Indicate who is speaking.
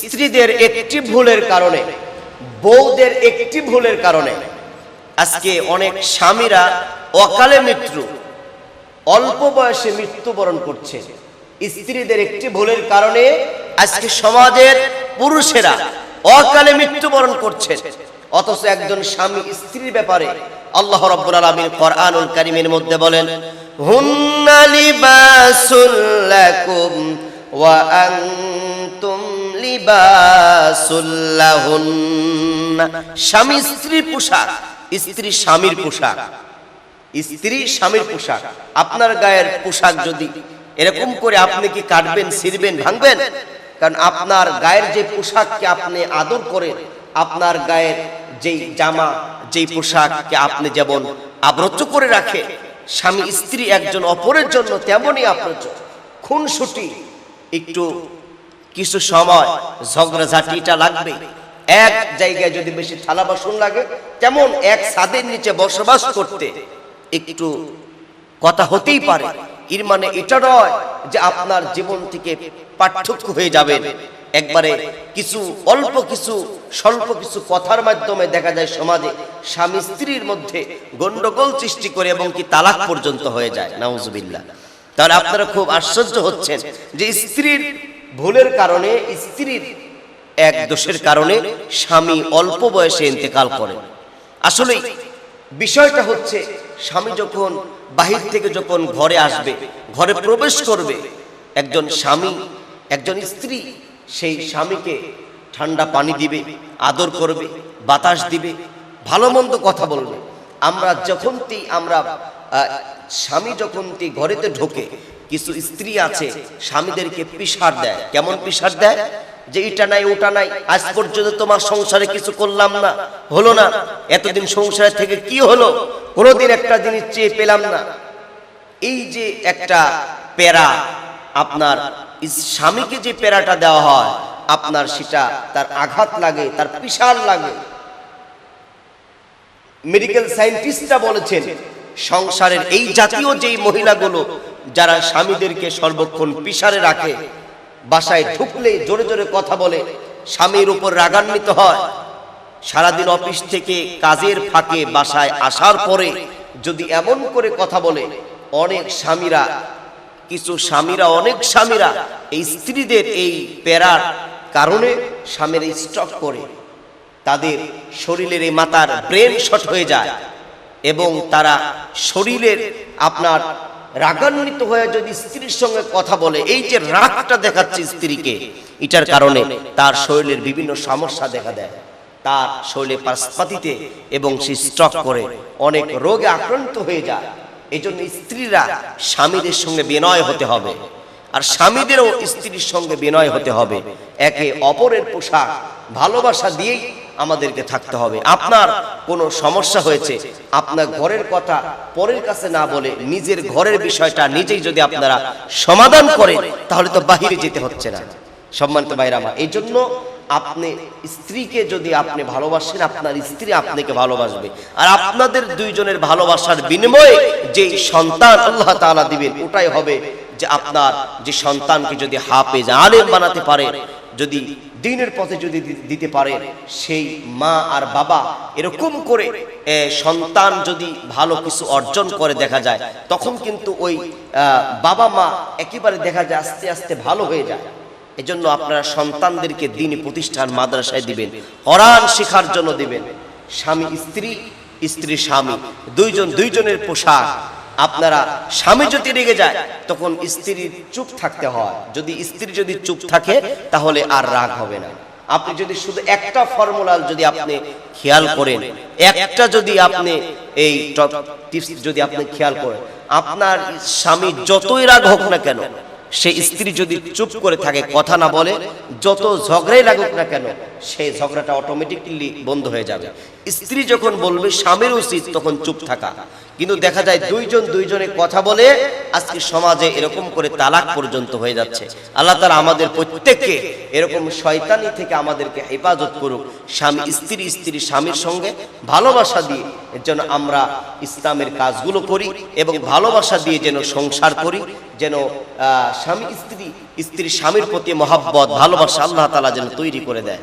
Speaker 1: স্ত্রীদের একটি ভুলের কারণে, বউদের একটি ভুলের কারণে। আজকে অনেক স্বামীরা অকালে মৃত্যু, অল্প বয়সে মৃত্যুবরণ করছে। স্ত্রীদের একটি ভুলের কারণে আজকে সমাজের পুরুষেরা অকালে মৃত্যুবরণ করছে। অথচ একজন স্বামী স্ত্রীর ব্যাপারে আল্লাহ রাব্বুল আলামিন কোরআনুল কারীমের মধ্যে বলেন, হুন্না লিবাসুল লাকুম ওয়া আনতুম স্বামী স্ত্রীর পোশাক, স্ত্রী স্বামীর পোশাক। স্ত্রী স্বামীর পোশাক। আপনার গায়ের পোশাক যদি এরকম করে আপনি কি কাটবেন, ছিঁড়বেন, ভাঙবেন? কারণ আপনার গায়ের যে পোশাককে আপনি আদর করেন, আপনার গায়ের যেই জামা, যেই পোশাককে আপনি যেমন আবদ্ধ করে রাখে, স্বামী স্ত্রী একজন অপরের জন্য তেমনই জন্য খুনসুটি, একটু কিছু সময় ঝগড়াঝাটিটা লাগবে। এক জায়গায় যদি বেশি থালা বাসন লাগে, তেমন এক ছাদের নিচে বসবাস করতে। একটু কথা হতেই পারে। এর মানে এটা নয় যে আপনার জীবন থেকে পার্থক্য হয়ে যাবেন একবারে কিছু অল্প কিছু, স্বল্প কিছু কথার মাধ্যমে দেখা যায় সমাজে স্বামী স্ত্রীর মধ্যে গন্ডগোল সৃষ্টি করে এবং কি তালাক পর্যন্ত হয়ে যায়। নাউজুবিল্লাহ। তাহলে আপনারা খুব আশ্চর্য হচ্ছেন যে স্ত্রীর ভুলের কারণে স্ত্রীর এক দোষের কারণে স্বামী অল্প বয়সে ইন্তেকাল করে। আসলে বিষয়টা হচ্ছে, স্বামী যখন বাহির থেকে যখন ঘরে আসবে, ঘরে প্রবেশ করবে, একজন স্বামী, একজন স্ত্রী সেই স্বামীকে ঠান্ডা পানি দিবে, আদর করবে, বাতাস দিবে ভালো মন্দ কথা বলবে। আমরা যখনই আমরা স্বামী যখনই ঘরেতে ঢোকে কিছু স্ত্রী আছে, স্বামীদেরকে পিসার দেয়। কেমন পিসার দেয়? যে এটা নাই, ওটা নাই, আজ পর্যন্ত তোমার সংসারে কিছু করলাম না, হলো না। এতদিন সংসারে থেকে কি হলো? কোনোদিন একটা জিনিস চেয়ে পেলাম না। এই যে একটা প্যারা, আপনার স্বামীকে যে প্যারাটা দেওয়া হয়, আপনার সেটা তার আঘাত লাগে, তার পিসার লাগে। মেডিকেল সায়েন্টিস্টরা বলেছেন, সংসারের এই জাতীয় যেই মহিলাগুলো যারা স্বামীদেরকে সর্বক্ষণ পিসারে রাখে, বাসায় ঢুকলে জোরে জোরে কথা বলে, স্বামীর উপর রাগান্বিত হয়। সারাদিন অফিস থেকে কাজের ফাঁকে বাসায় আসার পরে যদি এমন করে কথা বলে, অনেক স্বামীরা, কিছু স্বামীরা, অনেক স্বামীরা এই স্ত্রীদের এই প্যারার কারণে স্বামীর স্টক করে। তাদের শরীরের এই মাথার ব্রেন শট হয়ে যায় এবং তারা শরীরের আপনার রাগান্বিত হয়ে যদি স্ত্রীর সঙ্গে কথা বলে, এই যে রাগটা দেখাচ্ছে স্ত্রীকে, এটার কারণে তার শরীরের বিভিন্ন সমস্যা দেখা দেয়। তার শরীরে পাশপাতিতে এবং সে স্টক করে, অনেক রোগে আক্রান্ত হয়ে যায়। এই জন্য স্ত্রীরা স্বামীদের সঙ্গে বিনয় হতে হবে। আর স্বামীদেরও স্ত্রীর সঙ্গে বিনয় হতে হবে। একে অপরের পোশাক ভালোবাসা দিয়েই আমাদেরকে থাকতে হবে। আপনার কোনো সমস্যা হয়েছে, আপনার ঘরের কথা পরের কাছে না বলে নিজের ঘরের বিষয়টা নিজেই যদি আপনারা সমাধান করেন, তাহলে তো বাহিরে যেতে হচ্ছে না। সম্মানিত ভাইরা আমার, এই জন্য আপনি স্ত্রীকে যদি আপনি ভালোবাসেন, আপনার স্ত্রী আপনাকে ভালোবাসবে। আর আপনাদের দুইজনের ভালোবাসার বিনিময়ে যে সন্তান আল্লাহ তাআলা দিবেন, ওটাই হবে যে আপনার যে সন্তানকে যদি হাফেজ, আলেম বানাতে পারে, যদি দিনের পথে যদি দিতে পারে, সেই মা আর বাবা এরকম করে সন্তান যদি ভালো কিছু অর্জন করে দেখা যায়, তখন কিন্তু ওই বাবা মা একেবারে দেখা যায় আস্তে আস্তে ভালো হয়ে যায়। এজন্য আপনারা সন্তানদেরকে দিন প্রতিষ্ঠান মাদ্রাসায় দিবেন, কোরআন শেখার জন্য দিবেন। স্বামী, স্ত্রী স্ত্রী, স্বামী, দুইজন, দুইজনের পোশাক আপনারা স্বামী যদি রেগে যায়, তখন স্ত্রীর চুপ থাকতে হয়। যদি স্ত্রী যদি চুপ থাকে, তাহলে আর রাগ হবে না। আপনি যদি শুধু একটা ফর্মুলা যদি আপনি খেয়াল করেন, একটা যদি আপনি এই টিপস যদি আপনি খেয়াল করেন, আপনার স্বামী যতই রাগ হোক না কেন সে স্ত্রী যদি চুপ করে থাকে, কথা না বলে, যত ঝগড়াই লাগুক না কেন সেই ঝগড়াটা অটোমেটিকলি বন্ধ হয়ে যাবে। স্ত্রী যখন বলবে, স্বামীর উচিত তখন চুপ থাকা। কিন্তু দেখা যায় দুইজন দুইজনে কথা বলে, আজকে সমাজে এরকম করে তালাক পর্যন্ত হয়ে যাচ্ছে। আল্লাহ তালা আমাদের প্রত্যেককে এরকম শয়তানি থেকে আমাদেরকে হেফাজত করুক। স্বামী, স্ত্রী স্ত্রী স্বামীর সঙ্গে ভালোবাসা দিয়ে জন্য আমরা ইসলামের কাজগুলো করি এবং ভালোবাসা দিয়ে যেন সংসার করি, যেন স্বামী স্ত্রী স্ত্রী স্বামীর প্রতি মহাব্বত ভালোবাসা আল্লাহ তালা যেন তৈরি করে দেয়।